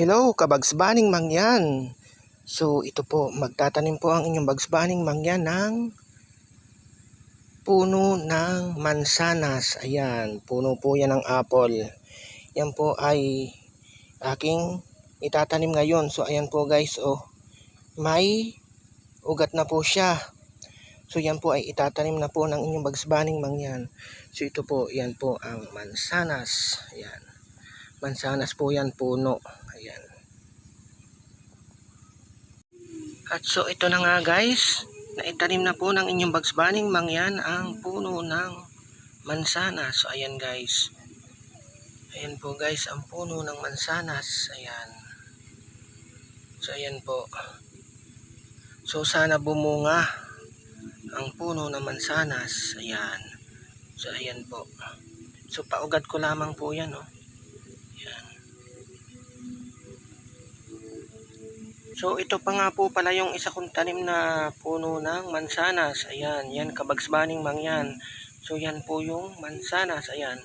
Hello, kabagsbaning mangyan. So, ito po, magtatanim po ang inyong bagsbaning mangyan ng puno ng mansanas. Ayan, puno po yan ng apple. Yan po ay aking itatanim ngayon. So, ayan po guys, oh, may ugat na po siya. So, yan po ay itatanim na po ng inyong bagsbaning mangyan. So, ito po, yan po ang mansanas. Ayan. Mansanas po yan, puno. Ayan. At so ito na nga guys, naitanim na po ng inyong Bugs Bunny mangyan ang puno ng mansanas. So ayan guys. Ayan po guys, ang puno ng mansanas. Ayan. So ayan po. So sana bumunga ang puno ng mansanas. Ayan. So ayan po. So paugad ko lamang po yan. Oh. So ito pa nga po pala yung isa kong tanim na puno ng mansanas. Ayan, yan kabagsbaning mangyan. So yan po yung mansanas. Ayan.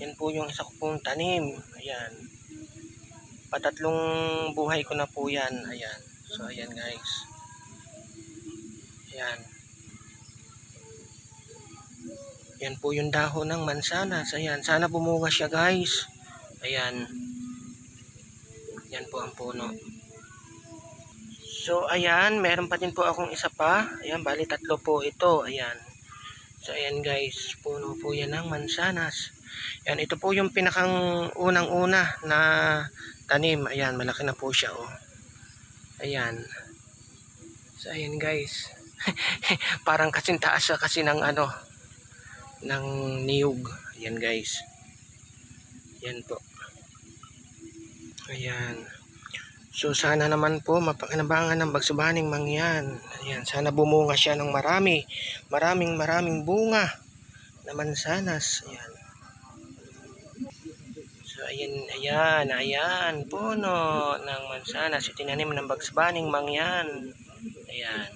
Yan po yung isa ko pong tanim. Ayan. Patatlong buhay ko na po yan. Ayan. So ayan guys. Ayan. Yan po yung dahon ng mansanas. Ayan. Sana bumunga siya guys. Ayan. Yan po ang puno. So, ayan, meron pa din po akong isa pa. Ayan, bali tatlo po ito. Ayan. So, ayan guys, puno po yan ng mansanas. Ayan, ito po yung pinakang unang-una na tanim. Ayan, malaki na po siya, oh. Ayan. So, ayan guys. Parang kasing taas siya kasi ng ano, ng niyog. Ayan guys. Ayan po. Ayan. So sana naman po mapakinabangan ng bagsubaning mangyan. Ayan, sana bumunga siya ng marami. Maraming maraming bunga na mansanas. Ayan. So ayan, ayan, ayan, puno ng mansanas. Itinanim ng bagsubaning mangyan. Ayan.